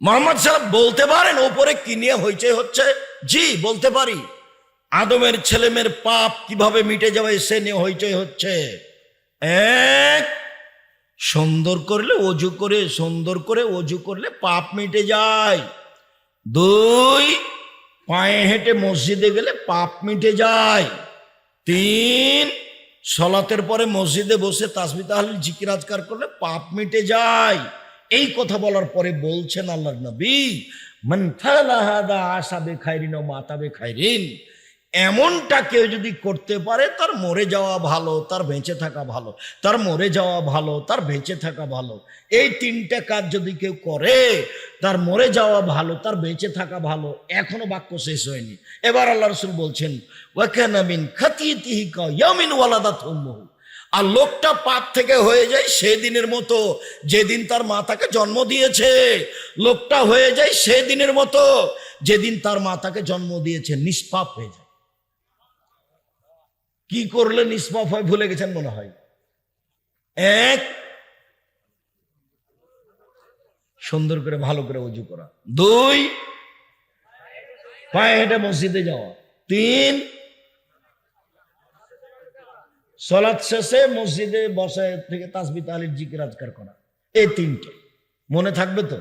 মোহাম্মদ সাহেব বলতে পারেন, ওপরে কি নিয়ে হইচই হচ্ছে? জি, বলতে পারি। আদমের ছেলেমেয়ের পাপ কীভাবে মিটে যাবে, সে নিয়ে হইচই হচ্ছে। এক, সুন্দর করলে অজু করে, সুন্দর করে অজু করলে পাপ মিটে যায়। দুই, পায়ে হেঁটে মসজিদে গেলে পাপ মিটে যায়। তিন, সলাতের পরে মসজিদে বসে তাসবি তাহলে জিকিরাজকার করলে পাপ মিটে যায়। এই কথা বলার পরে বলছেন আল্লাহ নবী, মান ফালা হাদা আসাবে খাইরিন ও মাতাবে খাইরিন এমনটা কেউ যদি করতে পারে, তার মরে যাওয়া ভালো, তার বেঁচে থাকা ভালো, তার মরে যাওয়া ভালো, তার বেঁচে থাকা ভালো। এই তিনটা কাজ যদি কেউ করে, তার মরে যাওয়া ভালো, তার বেঁচে থাকা ভালো, এখনও বাক্য শেষ হয়নি। এবার আল্লাহ রসুল বলছেন ওয়াকানামিন খাতিতিহি ইয়ামিন ওয়ালাদাত উম্মুহু। আর লোকটা পাপ থেকে হয়ে যায় সেদিনের মতো, যেদিন তার মাতাকে জন্ম দিয়েছে। লোকটা হয়ে যায় সেদিনের মতো, যেদিন তার মাতাকে জন্ম দিয়েছে, নিষ্পাপ হয়ে যায়। কি করলে নিষ্পাপ হয় ভুলে গেছেন মনে হয়? এক, সুন্দর করে ভালো করে উজু করা। দুই, পায়ে হেঁটে মসজিদে যাওয়া। তিন সলাৎ শেষে মসজিদে বসে থেকে তাসবি তালির জিকির আজকার করা। এই তিনটে। মনে থাকবে তো?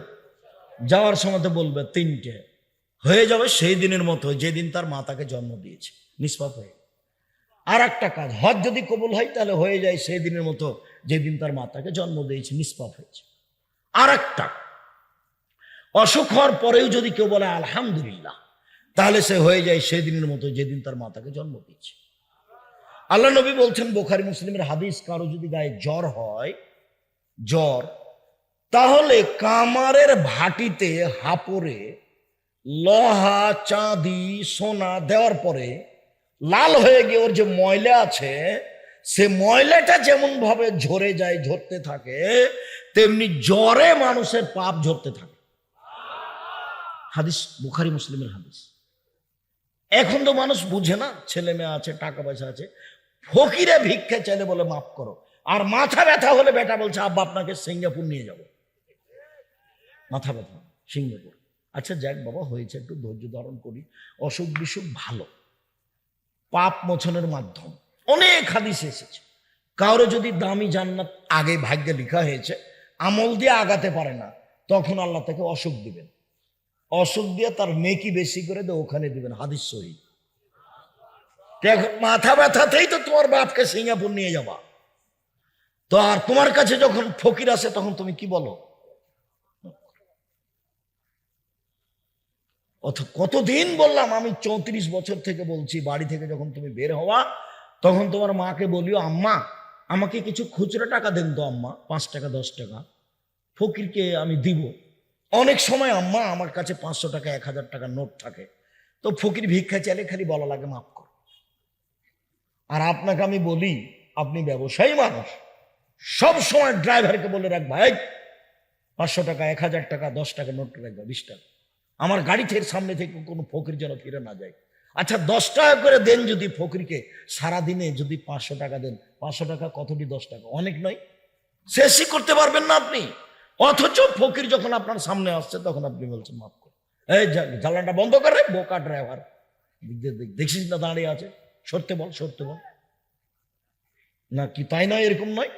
যাওয়ার সময় বলবে, তিনটে। হয়ে যাবে সেই দিনের মতো, যেদিন তার মাতাকে জন্ম দিয়েছে। নিষ্পাপ হয়ে। আর একটা কাজ, হজ যদি কবুল হয় তাহলে হয়ে যায় সেই দিনের মতো, যেদিন তার মাতাকে জন্ম দিয়েছে, নিষ্পাপ হয়েছে। আর একটা অসুখ হওয়ার পরেও যদি কেউ বলে, আলহামদুলিল্লাহ তাহলে সে হয়ে যায় সেই দিনের মতো, যেদিন তার মাতাকে জন্ম দিয়েছে। আল্লাহ নবী বলছেন, বোখারি মুসলিমের হাদিস কারও যদি গায়ে জ্বর হয়, জ্বর, তাহলে কামারের ভাটিতে হাপরে লোহা, চাঁদি, সোনা দেওয়ার পরে লাল হয়ে গিয়ে ওর যে ময়লা আছে, সে ময়লাটা যেমন ভাবে ঝরে যায়, ঝরতে থাকে, তেমনি জ্বরে মানুষের পাপ ঝরতে থাকে। হাদিস, বুখারি মুসলিমের হাদিস। এখন তো মানুষ বুঝে না, ছেলে মেয়ে আছে, টাকা পয়সা আছে ফকিরে ভিক্ষা চাইলে বলে, মাফ করো। আর মাথা ব্যথা হলে বেটা বলছে, আব্বা, আপনাকে সিঙ্গাপুর নিয়ে যাব। মাথা ব্যথা, সিঙ্গাপুর। আচ্ছা যাক বাবা, হয়েছে, একটু ধৈর্য ধারণ করি। অসুখ বিসুখ ভালো। পাপ মোছনের মাধ্যম। অনেক হাদিস এসেছে। কারও যদি দামি জান্নাত আগে ভাগ্যে লেখা হয়েছে, আমল দিয়ে আগাতে পারে না, তখন আল্লাহ তাকে অসুখ দিবেন। অসুখ দিয়ে তার মেকি বেশি করে দিয়ে ওখানে দিবেন, হাদিস সহি মাথা ব্যথাতেই তো তোমার বাপকে সিঙ্গাপুর নিয়ে যাবা তো আর তোমার কাছে যখন ফকির আসে, তখন তুমি কি বলো? কতদিন বললাম, আমি চৌত্রিশ বছর থেকে বলছি, বাড়ি থেকে যখন তুমি বের হওয়া, তখন তোমার মাকে বলিও, আম্মা, আমাকে কিছু খুচরো টাকা দেন তো আম্মা, পাঁচ টাকা, দশ টাকা। ফকিরকে আমি দিব। অনেক সময় আম্মা, আমার কাছে পাঁচশো টাকা, এক হাজার টাকা নোট থাকে। তো ফকির ভিক্ষা চাইলে খালি বলা লাগে কর আর আপনাকে আমি বলি, আপনি ব্যবসায়ী মানুষ। সব সময় ড্রাইভারকে বলে রাখ ভাই পাঁচশো টাকা, এক হাজার টাকা, দশ টাকা, নোট রাখবে, বিশ টাকা। আমার গাড়ি থেকে সামনে থেকে কোনো ফকির যেন ফিরে না যায়। আচ্ছা দশ টাকা করে দেন যদি ফকিরকে। সারাদিনে যদি পাঁচশো টাকা দেন, পাঁচশো টাকা কতটি দশ টাকা? অনেক নয়। শেষই করতে পারবেন না আপনি। অথচ ফকির যখন আপনার সামনে আসছে, তখন আপনি বলছেন, মাফ করুন এই, জ্বালানটা বন্ধ করে বোকা ড্রাইভার। দেখছিস না দাঁড়িয়ে আছে। সরতে বল সরতে বল। না কি তাই নয়, এরকম নয়?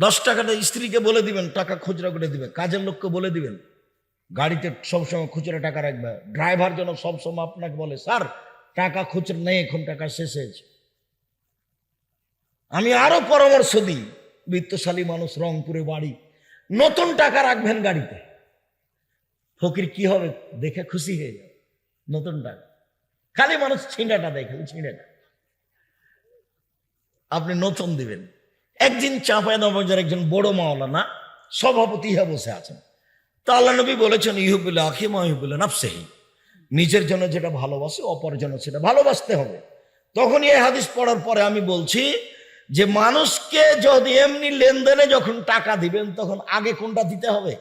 দশ টাকাটা স্ত্রীকে বলে দিবেন, টাকা খুচরা করে দিবে কাজের লোককে বলে দিবেন। গাড়িতে সবসময় খুচরা টাকা রাখবে। ড্রাইভার যেন সবসময় আপনাকে বলে, স্যার, টাকা খুচরা নেই, এখন টাকা শেষ হয়েছে। আমি আরও পরামর্শ দিই, বৃত্তশালী মানুষ, রংপুরে বাড়ি, নতুন টাকা রাখবেন গাড়িতে। ফকির কি হবে? দেখে খুশি হয়ে যাবে। নতুন টাকা। খালি মানুষ ছিঁড়াটা দেয় খালি ছিঁড়াটা আপনি নতুন দিবেন। একদিন চাঁপায় একজন বড় মাওলানা সভাপতি হয়ে বসে আছেন। তা আল্লাহ নবী বলেছেন ইহুবুল্লাহ আখিমা ইহুবুল্লাহ নাফসেহি নিজের জন্য যেটা ভালোবাসে অপর জন্য সেটা ভালোবাসতে হবে। তখন এই হাদিস পড়ার পরে আমি বলছি যে, মানুষকে যদি এমনি লেনদেনে যখন টাকা দিবেন, তখন আগে কোনটা দিতে হবে?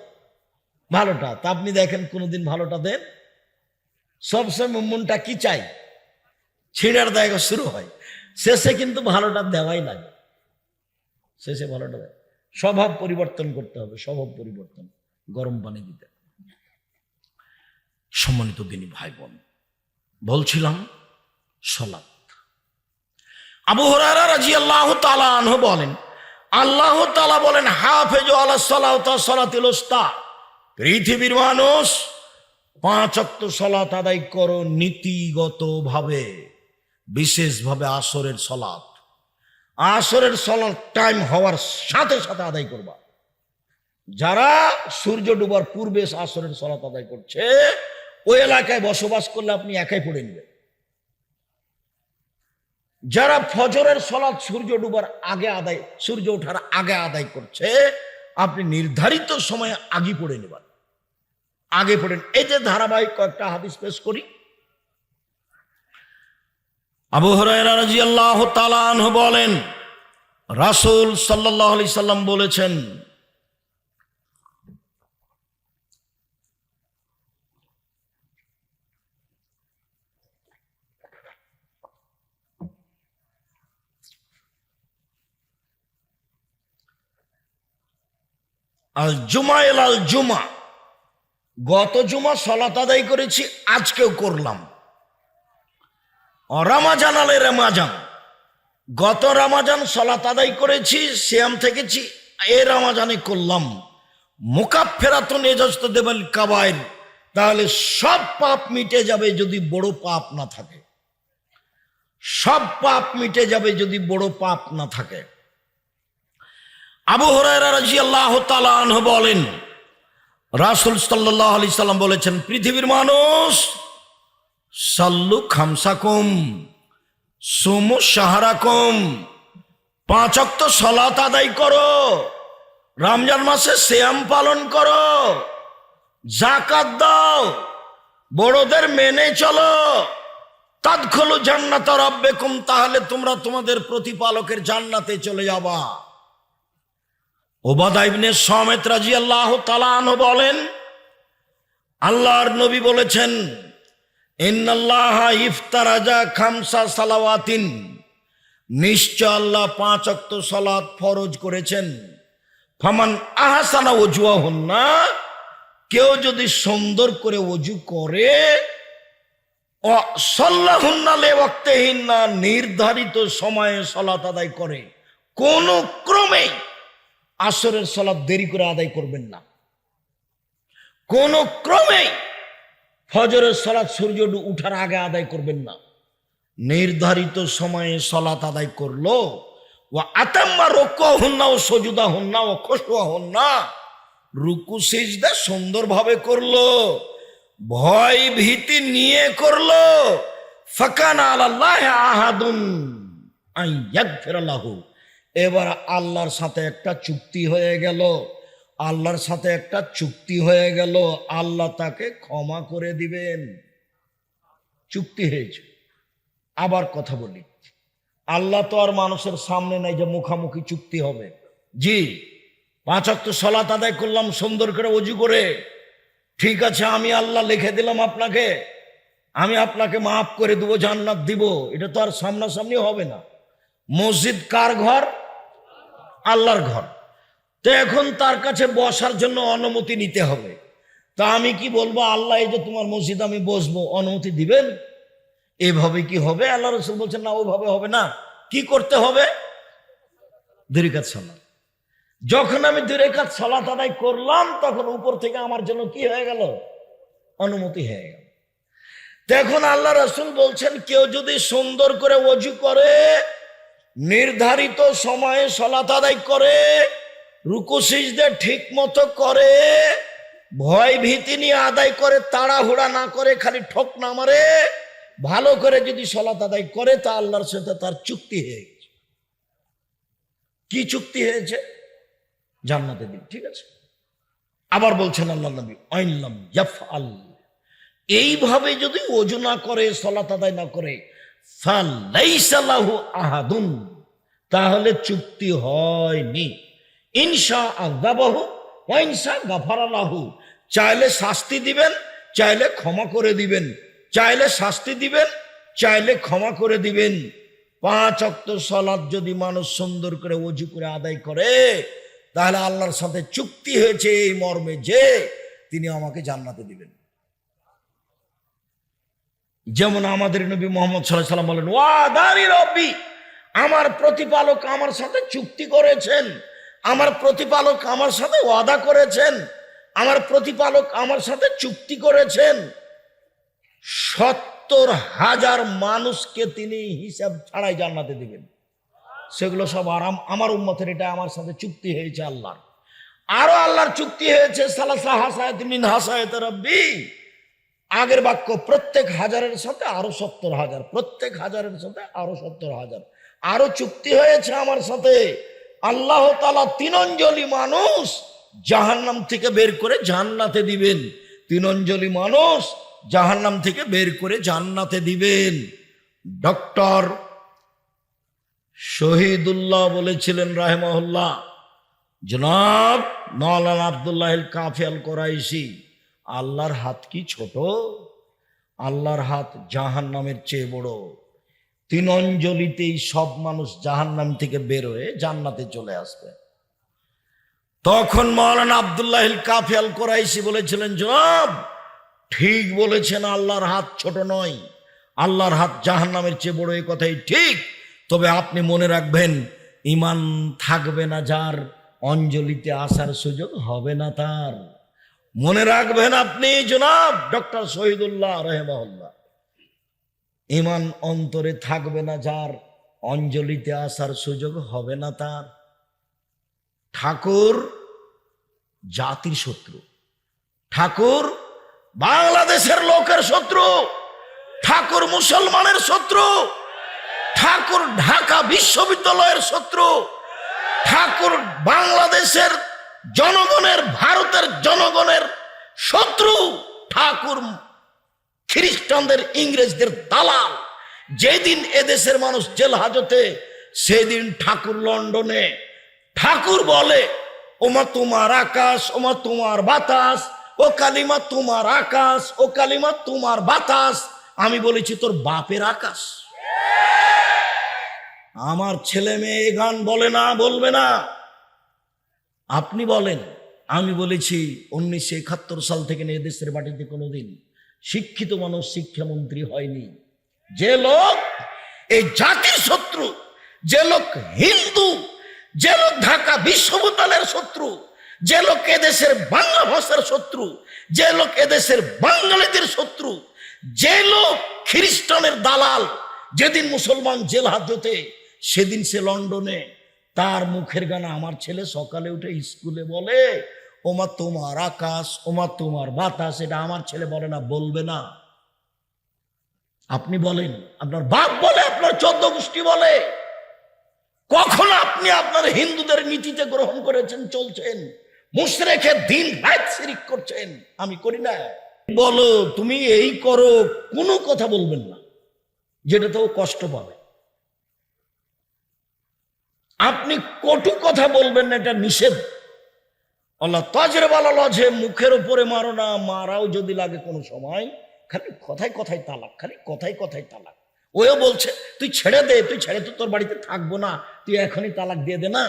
ভালোটা। তা আপনি দেখেন কোনোদিন ভালোটা দেন? সবসময় মনটা কি চাই? ছিঁড়ার জায়গা শুরু হয়। শেষে কিন্তু ভালোটা দেওয়াই লাগে। শেষে ভালোটা দেয়। স্বভাব পরিবর্তন করতে হবে, স্বভাব পরিবর্তন, গরম পানি দিতে। সম্মানিত দিনী ভাই বোন বলছিলাম সলাৎ। আবু হরারা রাজি আল্লাহ তালাহ বলেন, আল্লাহ তালা বলেন, হাফেজ আল্লাহ সালাহ সলাতিল পৃথিবীর মানুষ পাঁচ অক্ত সলাত আদায় করো নীতিগত ভাবে বিশেষভাবে আসরের সলাত। আসরের সলাত টাইম হওয়ার সাথে সাথে আদায় করবা। যারা সূর্য ডুবার পূর্বে আসরের সলাত আদায় করছে, ওই এলাকায় বসবাস করলে আপনি একাই পড়ে নেবেন। যারা ফজরের সলাৎ সূর্য ডুবার আগে আদায়, সূর্য ওঠার আগে আদায় করছে, আপনি নির্ধারিত সময়ে আগে পড়ে নেবেন। আগে পড়েন। এই যে ধারাবাহিক কয়েকটা হাদিস পেশ করি। আবু হরাইরা রাদিয়াল্লাহু তাআলা আনহু বলেন, রাসূল সাল্লাল্লাহু আলাইহি সাল্লাম বলেছেন, আল জুমা এল আল জুমা। গত জুমা সলাত আদায় করেছি, আজকেও করলাম। রামাজান আলে রামাজান। গত রামাজান সলাত আদায় করেছি শ্যাম থেকেছি, এ রামাজানে করলাম। মোকাফেরাতুন এজস্ত দেবেন কাবাইর তাহলে সব পাপ মিটে যাবে যদি বড় পাপ না থাকে। সব পাপ মিটে যাবে যদি বড় পাপ না থাকে। আবু রাদিয়াল্লাহু তাআলা আনহু বলেন রাসূল সাল্লাল্লাহু আলাইহি সাল্লাম বলেছেন, পৃথিবীর মানুষ, সাল্লু খামসাকুম, সুমু সাহারাকুম পাঁচ অক্ত সলাত আদায় করো, রমজান মাসে শ্যাম পালন করো জাকাত দাও, বড়দের মেনে চলো তাৎখলু জান্নাত রব্বেকুম, তাহলে তোমরা তোমাদের প্রতিপালকের জান্নাতে চলে যাবা। ওবাদা ইবনে সমেত রাজি আল্লাহ তালান বলেন, আল্লাহর নবী বলেছেন, ইন্নাল্লাহ ইফতারাজা খামসা সালাওয়াতিন। নিশ্চয় আল্লাহ পাঁচ অক্ত সালাত ফরজ করেছেন। ফামান আহাসানা অজুয়া হন না কেউ যদি সুন্দর করে অজু করে নির্ধারিত সময়ে সলাত আদায় করে। কোন ক্রমে আসরের সলাপ দেরি করে আদায় করবেন না। কোন ক্রমে ফজরের সলাৎ সূর্য উঠার আগে আদায় করবেন না। নির্ধারিত সময়ে সলাৎ আদায় করল। ও আতাম্মা রোক হন না ও সজুদা হন না ও খসুয়া হন না রুকু, সিজদা সুন্দরভাবে করল। ভয়, ভীতি নিয়ে করল। ফাকান আল্লাহ আহাদুন আই ইয়াগফিরাল্লাহু এবার আল্লাহর সাথে একটা চুক্তি হয়ে গেল। আল্লাহর সাথে একটা চুক্তি হয়ে গেল। আল্লাহ তাকে ক্ষমা করে দিবেন। চুক্তি হয়েছে। আবার কথা বলি। আল্লাহ তো আর মানুষের সামনে নাই যে মুখামুখি চুক্তি হবে। জি, পাঁচ অক্ট সলাত আদায় করলাম সুন্দর করে অজু করে। ঠিক আছে, আমি আল্লাহ লিখে দিলাম আপনাকে। আমি আপনাকে মাফ করে দেবো, জান্নাত দিব। এটা তো আর সামনাসামনি হবে না। মসজিদ কার ঘর? আল্লাহর ঘর। তো এখন তার কাছে বসার জন্য অনুমতি নিতে হবে। তা আমি কি বলব? আল্লাহ এই যে তোমার মসজিদ আমি বসবো, অনুমতি দিবেন? এভাবে কি হবে? আল্লাহ রসুল বলছেন, না ওভাবে হবে না। কি করতে হবে? দীর্ঘাত সালাত। যখন আমি দীর্ঘাত সালাত আদায় করলাম, তখন উপর থেকে আমার জন্য কি হয়ে গেল? অনুমতি হয়ে গেল। দেখুন আল্লাহ রসুল বলছেন, কেউ যদি সুন্দর করে অজু করে নির্ধারিত সময়ে সলাত আদায় করে, রুকু সিজদে ঠিক মতো করে, ভয় ভীতি নিয়ে আদায় করে, তাড়াহুড়া না করে, খালি ঠক না মারে, ভালো করে যদি সলাত আদায় করে, তা আল্লাহর সাথে তার চুক্তি হয়ে গেছে। কি চুক্তি হয়েছে? জান্নাতে দিন, ঠিক আছে? আবার বলছেন আল্লাহ নবী আইনলাম ইয়াফ আল এইভাবে যদি ওজু না করে সলাত আদায় না করে আহাদুন। তাহলে চুক্তি হয়নি। ইনসা আগাবাহু ওয়াইনসা গাফারালাহু। চাইলে শাস্তি দিবেন, চাইলে ক্ষমা করে দিবেন। চাইলে শাস্তি দিবেন, চাইলে ক্ষমা করে দিবেন। পাঁচ অক্ত সলাদ যদি মানুষ সুন্দর করে অজু করে আদায় করে, তাহলে আল্লাহর সাথে চুক্তি হয়েছে এই মর্মে যে, তিনি আমাকে জান্নাতে দিবেন। যেমন আমাদের নবী মোহাম্মদ সাল্লাহ সাল্লাম বলেন, ওয়াদারি রব্বি, আমার প্রতিপালক আমার সাথে চুক্তি করেছেন। আমার প্রতিপালক আমার সাথে ওয়াদা করেছেন। আমার প্রতিপালক আমার সাথে চুক্তি করেছেন। সত্তর হাজার মানুষকে তিনি হিসাব ছাড়াই জান্নাতে দিবেন। সেগুলো সব আরাম, আমার উম্মতের এটা আমার সাথে চুক্তি হয়েছে আল্লাহর। আরও আল্লাহর চুক্তি হয়েছে, সালাসা হাসায়ত মিন হাসায়ত রব্বি। আগের বাক্য, প্রত্যেক হাজারের সাথে আরও সত্তর হাজার, প্রত্যেক হাজারের সাথে আরও সত্তর হাজার। আরও চুক্তি হয়েছে আমার সাথে। আল্লাহ তালা তিনঞ্জলি মানুষ জাহান্নাম থেকে বের করে জান্নাতে দিবেন। তিনঞ্জলি মানুষ জাহান্নাম থেকে বের করে জান্নাতে দিবেন। ডক্টর শহীদুল্লাহ বলেছিলেন রাহেমহল্লা জনাব মৌলানা আবদুল্লাহ কাফিয়াল করাইশি আল্লাহর হাত কি ছোট? আল্লাহর হাত জাহান নামের চেয়ে বড়। তিন অঞ্জলিতেই সব মানুষ জাহান নাম থেকে বের হয়ে জান্নাতে চলে আসবে। তখন মৌলানা আবদুল্লাহ কাফিয়াল করাইশি বলেছিলেন, জনাব, ঠিক বলেছেন, আল্লাহর হাত ছোট নয়। আল্লাহর হাত জাহান নামের চেয়ে বড় এই কথাই ঠিক। তবে আপনি মনে রাখবেন ইমান থাকবে না যার, অঞ্জলিতে আসার সুযোগ হবে না তার। মনে রাখবেন আপনি, জনাব, ডক্টর শহীদুল্লাহ রহেমাউল্লাহ ইমান অন্তরে থাকবে না যার, অঞ্জলিতে আসার সুযোগ হবে না তার। ঠাকুর জাতির শত্রু। ঠাকুর বাংলাদেশের লোকের শত্রু। ঠাকুর মুসলমানের শত্রু। ঠাকুর ঢাকা বিশ্ববিদ্যালয়ের শত্রু। ঠাকুর বাংলাদেশের জনগণের, ভারতের জনগণের শত্রু ঠাকুর খ্রিস্টানদের, ইংরেজদের দালাল। যেদিন এদেশের মানুষ জেল হাজতে, সেদিন ঠাকুর লন্ডনে। ঠাকুর বলে, ওমা তোমার আকাশ, ওমা তোমার বাতাস, ও কালিমা তোমার আকাশ, ও কালিমা তোমার বাতাস, আমি বলেছি তোর বাপের আকাশ। আমার ছেলে মেয়ে গান বলে না, বলবে না। আপনি বলেন, আমি বলেছি উনিশশো একাত্তর সাল থেকে নিয়ে দেশের মাটিতে কোনোদিন। শিক্ষিত মানুষ শিক্ষামন্ত্রী হয়নি। যে লোক এই জাতির শত্রু, যে লোক হিন্দু, যে লোক ঢাকা বিশ্ববিদ্যালয়ের শত্রু, যে লোক এদেশের বাংলা ভাষার শত্রু, যে লোক এদেশের বাঙালিদের শত্রু, যে লোক খ্রিস্টানের দালাল, যেদিন মুসলমান জেল হাজতে, সেদিন সে লন্ডনে তার মুখের গান আমার ছেলে সকালে উঠে স্কুলে বলে, ওমা তোমার আকাশ, ওমা তোমার বাতাস। এটা আমার ছেলে বলে না, বলবে না। আপনি বলেন, আপনার বাপ বলে, আপনার চোদ্দ গোষ্ঠী বলে। কখন আপনি আপনার হিন্দুদের নীতিতে গ্রহণ করেছেন, চলছেন? মুশরেখে দিন রাত শিরিক করছেন? আমি করি না। বলো, তুমি এই করো, কোনো কথা বলবেন না। যেটা তো কষ্ট পাবে। আপনি কটু কথা বলবেন না, এটা নিষেধ। আল্লাহ তাজরে বালা লজে মুখের উপরে মারো না, মারাও যদি লাগে কোনো সময়, খালি কথায় কথায় তালাক, খালি কথায় কথায় তালাক। ওও বলছে, তুই ছেড়ে দে, তুই ছেড়ে তো তোর বাড়িতে থাকব না, তুই এখনই তালাক দিয়ে দে না।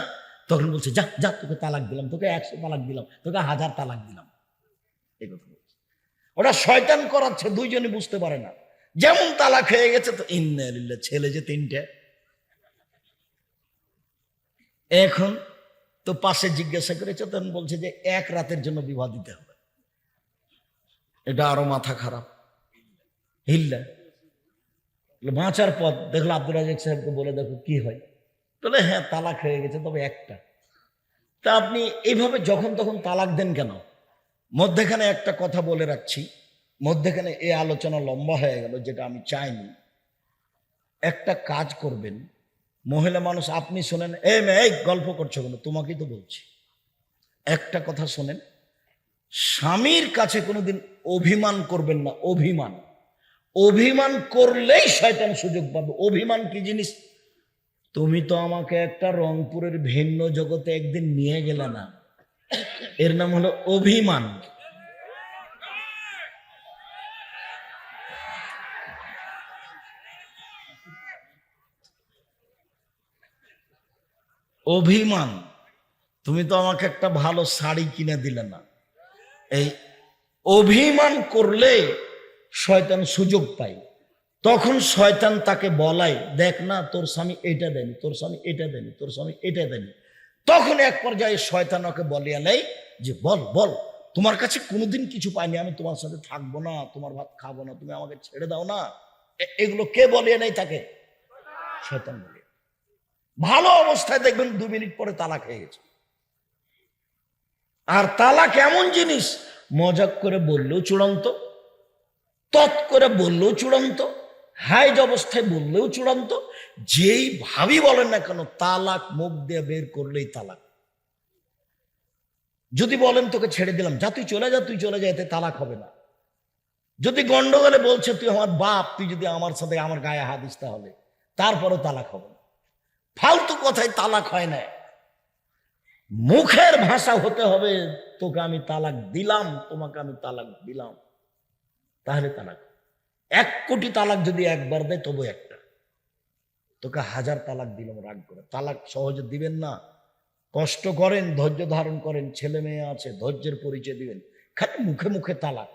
তখন বলছে, যা যা, তোকে তালাক দিলাম, তোকে একশো তালাক দিলাম, তোকে হাজার তালাক দিলাম। এই কথা বলছে। ওটা শয়তান করাচ্ছে, দুইজনই বুঝতে পারে না। যেমন তালাক হয়ে গেছে, তো ইন্না ছেলে যে তিনটে। এখন তো পাশে জিজ্ঞাসা করেছে, তখন বলছে যে এক রাতের জন্য বিবাহ দিতে হবে। এটা আরও মাথা খারাপ। হিল্লা। বাঁচার পথ। দেখল আব্দুল রাজাক সাহেবকে বলে, দেখো কি হয়? বলে হ্যাঁ তালাক হয়ে গেছে, তবে একটা। তা আপনি এইভাবে যখন তখন তালাক দেন কেন? মধ্যেখানে একটা কথা বলে রাখছি। মধ্যেখানে এই আলোচনা লম্বা হয়ে গেল, যেটা আমি চাইনি। একটা কাজ করবেন মহিলা মানুষ, আপনি শোনেন এ মেয়ে গল্প করছ কেন? তোমাকেই তো বলছি। একটা কথা শোনেন, স্বামীর কাছে কোনোদিন অভিমান করবেন না, অভিমান। অভিমান করলেই শয়তান সুযোগ পাবে। অভিমান কি জিনিস? তুমি তো আমাকে একটা রংপুরের ভিন্ন জগতে একদিন নিয়ে গেলে না। এর নাম হলো অভিমান। অভিমান। তুমি তো আমাকে একটা ভালো শাড়ি কিনে দিলে না। এই অভিমান করলে শয়তান সুযোগ পায়। তখন শয়তান তাকে বলাই দেখ না, তোর স্বামী এটা দেনি তোর স্বামী এটা দেনি তোর স্বামী এটা দেনি তখন এক পর্যায়ে শয়তান ওকে বলিয়া নেই যে, বল বল, তোমার কাছে কোনোদিন কিছু পাইনি, আমি তোমার সাথে থাকব না, তোমার ভাত খাব না, তুমি আমাকে ছেড়ে দাও না। এগুলো কে বলিয়ে নেই তাকে? শয়তান বলে ভালো অবস্থায় দেখবেন দু মিনিট পরে তালাক হয়ে গেছে। আর তালাক এমন জিনিস, মজাক করে বললেও চূড়ান্ত, তৎ করে বললেও চূড়ান্ত হাইজ অবস্থায় বললেও চূড়ান্ত, যেই ভাবি বলেন না কেন, তালাক মুখ দিয়ে বের করলেই তালাক। যদি বলেন তোকে ছেড়ে দিলাম, যা তুই চলে যা, তুই চলে যা, এতে তালাক হবে না। যদি গন্ডগোলে বলছে, তুই আমার বাপ, তুই যদি আমার সাথে আমার গায়ে হাত দিস তাহলে, তারপরও তালাক হবে ফালতু কথায় তালাক হয় না। মুখের ভাষা হতে হবে, তোকে আমি তালাক দিলাম, তোমাকে আমি তালাক দিলাম। তাহলে তালাক এক কোটি তালাক যদি একবার দেয়, তবু একটা। তোকে হাজার তালাক দিলাম, রাগ করে। তালাক সহজে দিবেন না। কষ্ট করেন, ধৈর্য ধারণ করেন, ছেলে মেয়ে আছে, ধৈর্যের পরিচয় দিবেন। খালি মুখে মুখে তালাক।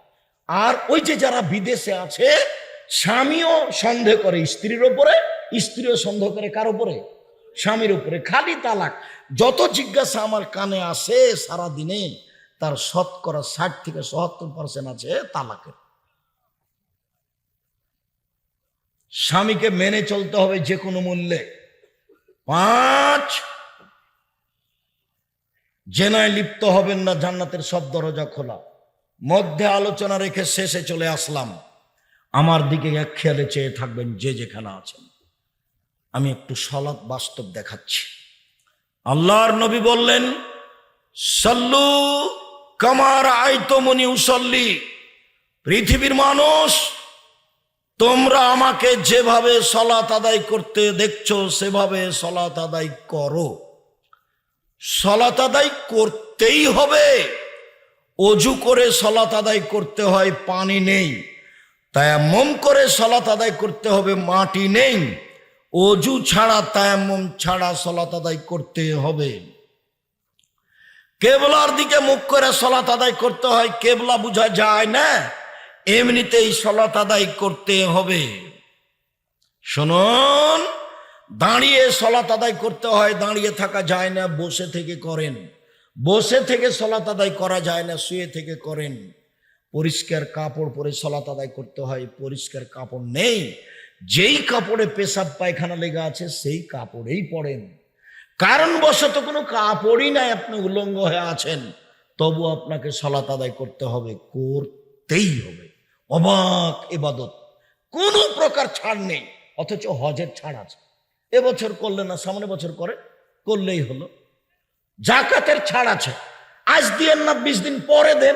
আর ওই যে যারা বিদেশে আছে, স্বামীও সন্দেহ করে, স্ত্রীর ওপরে, স্ত্রীও সন্দেহ করে কার উপরে স্বামীর উপরে খালি তালাক। যত জিজ্ঞাসা আমার কানে আসে সারা দিনে তার শতকরা ষাট থেকে সত্তর পার্সেন্ট আছে তালাকের। স্বামীকে মেনে চলতে হবে যে কোনো মূল্যে। পাঁচ, জেনায় লিপ্ত হবেন না, জান্নাতের সব দরজা খোলা। মধ্যে আলোচনা রেখে শেষে চলে আসলাম। আমার দিকে এক খেয়ালে চেয়ে থাকবেন যে যেখানে আছেন। আমি একটু সলাৎ বাস্তব দেখাচ্ছি। আল্লাহর নবী বললেন, সল্লু কামার আইতমনি উসল্লি। পৃথিবীর মানুষ, তোমরা আমাকে যেভাবে সলাত আদায় করতে দেখছ, সেভাবে সলাত আদায় করো। সলাত আদায় করতেই হবে। অজু করে সলাত আদায় করতে হয়, পানি নেই। তাই তায়াম্মম করে সলাত আদায় করতে হবে, মাটি নেই। অজু ছাড়া তায়াম্মম ছাড়া সলাত আদায় করতে হবে। কেবলার দিকে মুখ করে সলাত আদায় করতে হয়, কেবলা বোঝা যায় না, এমনিতেই সলাত আদায় করতে হবে। শুনুন, দাঁড়িয়ে সলাত আদায় করতে হয়, দাঁড়িয়ে থাকা যায় না, বসে থেকে করেন। বসে থেকে সলাত আদায় করা যায় না, শুয়ে থেকে করেন। পরিষ্কার কাপড় পরে সলাত আদায় করতে হয়, পরিষ্কার কাপড় নেই যেই কাপড়ে পেশাব পায়খানা লেগে আছে, সেই কাপড়েই পড়েন কারণ বশত কোনো কাপড়ই নাই, আপনি উলঙ্গ হয়ে আছেন। তবু আপনাকে সলাত আদায় করতে হবে, করতেই হবে। অবাক এবাদত। কোনো প্রকার ছাড় নেই, অথচ হজের ছাড় আছে। এবছর করলে না, সামনে বছর করে, করলেই হলো। জাকাতের ছাড় আছে। আজ দিয়েন না, বিশ দিন পরে দেন।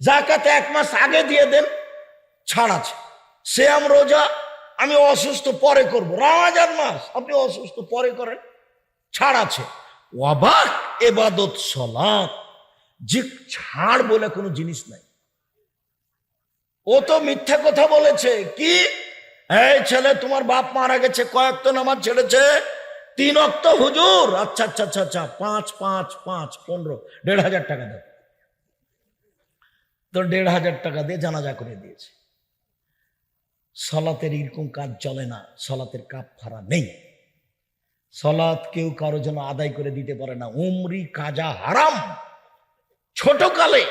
জাকাতে এক মাস আগে দিয়ে দেন, ছাড় আছে। শ্যাম রোজা আমি অসুস্থ, পরে করব। রামাজান মাস, আপনি অসুস্থ, পরে করেন। ছাড় আছে। অবাক এবাদত সলাৎ। যে ছাড় বলে কোনো জিনিস নাই। ও তো মিথ্যা কথা বলেছে। কি? এই ছেলে, তোমার বাপ মারা গেছে, কয়েক তো নামাজ ছেড়েছে। তিন অক্ত হুজুর। আচ্ছা আচ্ছা আচ্ছা আচ্ছা পাঁচ পাঁচ পাঁচ, পনেরো, দেড় হাজার টাকা দাও। তো দেড় হাজার টাকা দিয়ে জানাজা করে দিয়েছে। সলাতের এরকম কাজ চলে না, সলাতের কাপ ফারা নেই। সলাৎ কেউ কারও জন্য আদায় করে দিতে পারে না। উমরি কাজা হারাম। ছোটকালে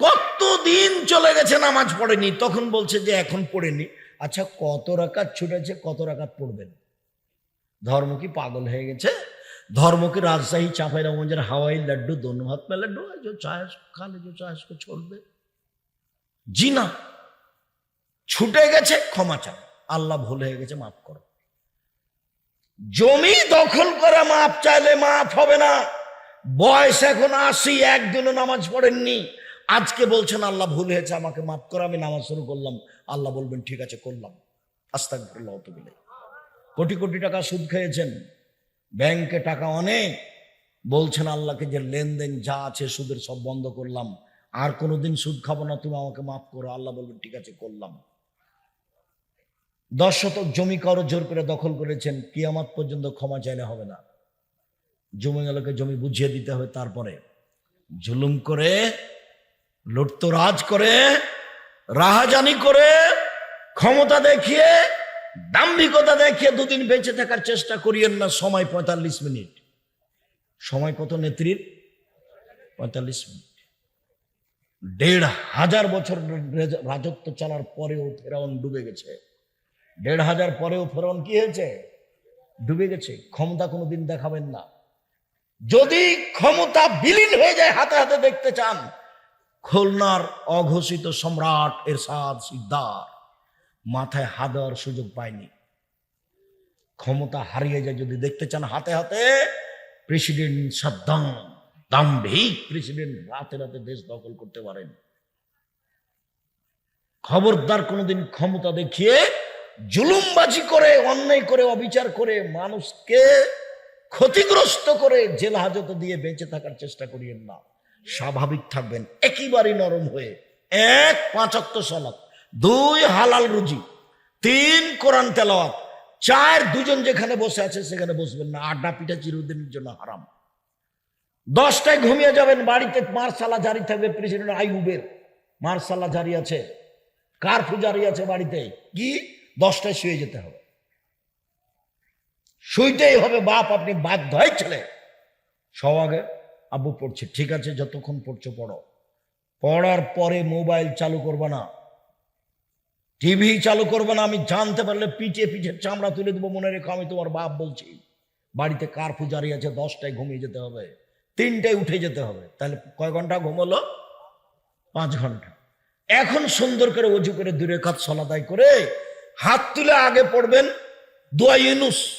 কত দিন চলে গেছে নামাজ পড়েনি, তখন বলছে যে এখন পড়েনি। আচ্ছা কত রাকাত ছুটেছে, কত রাকাত পড়বেন? ধর্ম কি পাগল হয়ে গেছে? ধর্ম কি রাজশাহী চাঁপাইরামগঞ্জের হাওয়াই লাড্ডু ধন্যবাদ আর লাড্ডু চাষ খালে যে চাষ করবে জি ছুটে গেছে, ক্ষমা চাও। আল্লাহ ভুল হয়ে গেছে, মাফ করো। জমি দখল করে মাপ চাইলে মাফ হবে না। বয়স এখন আসি একদিনও নামাজ পড়েননি। আজকে বলছেন, আল্লাহ ভুল হয়েছে, আমাকে মাফ করো, আমি নামাজ শুরু করলাম। আল্লাহ বলবেন, ঠিক আছে, করলাম। তো বলে কোটি কোটি টাকা সুদ খেয়েছেন। ব্যাংকে টাকা অনেক। বলছেন, আল্লাহকে যে লেনদেন যা আছে, সুদের সব বন্ধ করলাম। আর কোনোদিন সুদ খাব না, তুমি আমাকে মাফ করো। আল্লাহ বলবেন, ঠিক আছে, করলাম। দশ শতক জমি কারও জোর করে দখল করেছেন, কিয়ামাত পর্যন্ত ক্ষমা চাইলে হবে না। জমি গেলকে জমি বুঝিয়ে দিতে হবে তারপরে। জুলুম করে, লুটতরাজ করে, রাহাজানি করে, ক্ষমতা দেখিয়ে, দাম্ভিকতা দেখিয়ে দুদিন বেঁচে থাকার চেষ্টা করিয়েন না, সময় পঁয়তাল্লিশ মিনিট। সময় কত নেত্রীর? পঁয়তাল্লিশ মিনিট। দেড় হাজার বছর রাজত্ব চলার পরেও ফেরাউন ডুবে গেছে। দেড় হাজার পরেও ফেরাউন কি হয়েছে? ডুবে গেছে। ক্ষমতা কোনোদিন দেখাবেন না। যদি ক্ষমতা বিলীন হয়ে যায়, হাতে হাতে দেখতে চান, খুলনার অঘোষিত সম্রাট এরশাদ সিদ্দার মাথায় হাত দেওয়ার সুযোগ পায়নি। ক্ষমতা হারিয়ে যায় যদি দেখতে চান, হাতে হাতে প্রেসিডেন্ট সাদ্দাম, দাম্ভিক প্রেসিডেন্ট রাতে রাতে দেশ দখল করতে পারেন। খবরদার কোনোদিন ক্ষমতা দেখিয়ে জুলুমবাজি করে, অন্যায় করে, অবিচার করে মানুষকে ক্ষতিগ্রস্ত করে জেল হাজতে দিয়ে বেঁচে থাকার চেষ্টা করিয়েন না। স্বাভাবিক থাকবেন, একেবারেই নরম হয়ে। এক পাঁচাত্ত সলাপ দুই হালাল রুজি, তিন কোরআন তেলাওয়াত, চার দুজন যেখানে বসে আছে সেখানে বসবেন না। আড্ডা পিঠা চিরদিনের জন্য হারাম। দশটায় ঘুমিয়ে যাবেন, বাড়িতে মার্শালা জারি থাকবে, প্রেসিডেন্ট আইউবের মার্শালা জারি আছে, কারফু জারি আছে বাড়িতে। কি? দশটায় শুয়ে যেতে হবে। শুইতেই হবে, বাপ আপনি বাধ্য হয় ছেলে সব আগে আব্বু পড়ছে, ঠিক আছে, যতক্ষণ পড়ছো পড়ো। পড়ার পরে মোবাইল চালু করবে না। টিভি চালু করবে না, আমি জানতে পারলে পিঠে পিঠে চামড়া তুলে দেবো, মনে রেখো আমি তোমার বাপ বলছি। বাড়িতে কার পূজারি আছে, দশটায় ঘুমিয়ে যেতে হবে, তিনটায় উঠে যেতে হবে। তাহলে কয় ঘণ্টা ঘুমলো পাঁচ ঘণ্টা। এখন সুন্দর করে অজু করে দূরে কাজ সলাদাই করে হাত তুলে আগে পড়বেন, দোয়া ইউনুস।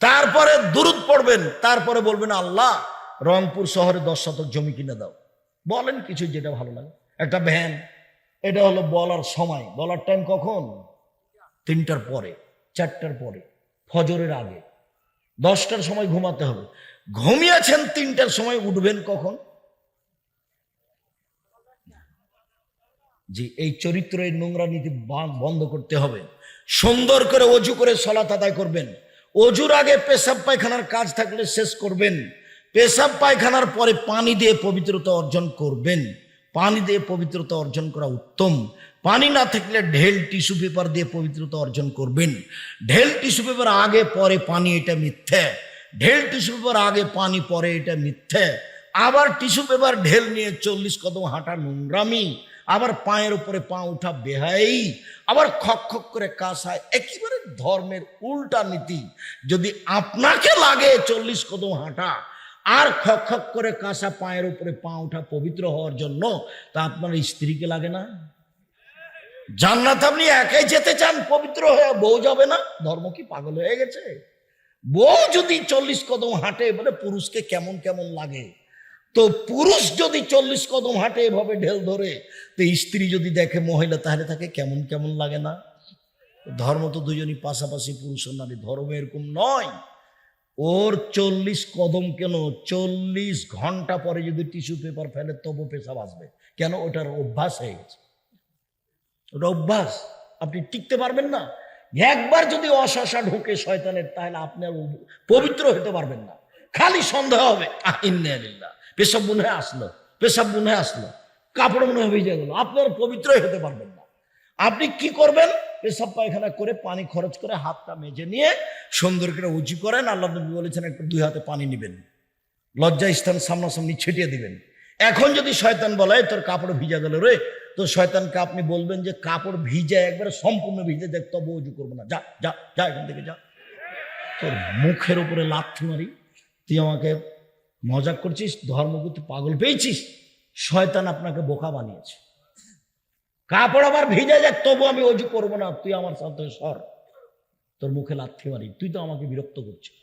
তারপরে দুরুদ পড়বেন, তারপরে বলবেন, আল্লাহ, রংপুর শহরে দশ শতক জমি কিনে দাও। বলেন কিছু যেটা ভালো লাগে। একটা ভ্যান, এটা হলো বলার সময়। বলার টাইম কখন? তিনটার পরে, চারটার পরে, ফজরের আগে। দশটার সময় ঘুমাতে হবে। ঘুমিয়েছেন তিনটার সময়, উঠবেন কখন? যে এই চরিত্র এই নোংরা নীতি বন্ধ করতে হবে। সুন্দর করে অজু করে সলাত আদায় করবেন। অজুর আগে পেশাব পায়খানার কাজ থাকলে শেষ করবেন। পেশাব পায়খানার পরে পানি দিয়ে পবিত্রতা অর্জন করবেন। পানি দিয়ে পবিত্রতা অর্জন করা উত্তম। পানি না থাকলে ঢেল টিস্যু পেপার দিয়ে পবিত্রতা অর্জন করবেন। ঢেল টিস্যু পেপার আগে, পরে পানি, এটা মিথ্যে। ঢেল টিস্যু পেপার আগে, পানি, পরে, এটা মিথ্যে। আবার টিস্যু পেপার ঢেল নিয়ে চল্লিশ কদম হাঁটা নোংরামি। আবার পায়ের উপরে পা উঠা বেহাই, আবার খক খক করে কাঁসায়, একেবারে ধর্মের উল্টা নীতি। যদি আপনাকে লাগে চল্লিশ কদম হাঁটা, আর খক খক করে কাঁসা পায়ের উপরে পা উঠা পবিত্র হওয়ার জন্য, তা আপনার স্ত্রীকে লাগে না। জান্নাত আপনি একাই যেতে চান, পবিত্র হয়ে বউ যাবে না। ধর্ম কি পাগল হয়ে গেছে? বউ যদি চল্লিশ কদম হাঁটে বলে পুরুষকে কেমন কেমন লাগে? তো পুরুষ যদি চল্লিশ কদম হাঁটে এভাবে ঢেল ধরে তো স্ত্রী যদি দেখে মহিলা তাহলে তাকে কেমন কেমন লাগে না? ধর্ম তো দুজনই পাশাপাশি পুরুষ নারী ধর্ম এরকম নয়। ওর চল্লিশ কদম কেন? চল্লিশ ঘণ্টা পরে যদি টিস্যু পেপার ফেলে তবু পেশাব আসবে কেন? ওটার অভ্যাস হয়ে গেছে। ওটা অভ্যাস। আপনি টিকতে পারবেন না। একবার যদি অশাসা ঢুকে শয়তানের তাহলে আপনি আর পবিত্র হতে পারবেন না। খালি সন্দেহ হবে আহ, ইন্না লিল্লাহ। পেশাব মনে হয় আসলো, পেশাব মনে হয় আসলো। কাপড় মনে হয় ভিজে গেল। আপনার পবিত্রই হতে পারবেন না। আপনি কি করবেন? পেশাব পায়খানা করে পানি খরচ করে হাতটা মেজে নিয়ে সুন্দর করে উঁচু করেন। আল্লাহ নবী বলেছেন, একটু দুই হাতে পানি নেবেন। লজ্জা স্থান সামনাসামনি ছিটিয়ে দিবেন। এখন যদি শয়তান বলে, তোর কাপড় ভিজা গেল রে। তো শয়তানকে আপনি বলবেন যে, কাপড় ভিজে, একবারে সম্পূর্ণ ভিজে, দেখ তবু উজু করব না। যা যা যা এখান থেকে, যা। তোর মুখের উপরে লাথি মারি। তুই আমাকে মজাক করছিস ধর্মগুতি পাগল পেয়েছিস, শয়তান আপনাকে বোকা বানিয়েছে। কাপড় আবার ভিজে যাক, তবু আমি অজু করব না, তুই আমার সাথে সর। তোর মুখে লাথি মারি, তুই তো আমাকে বিরক্ত করছিস।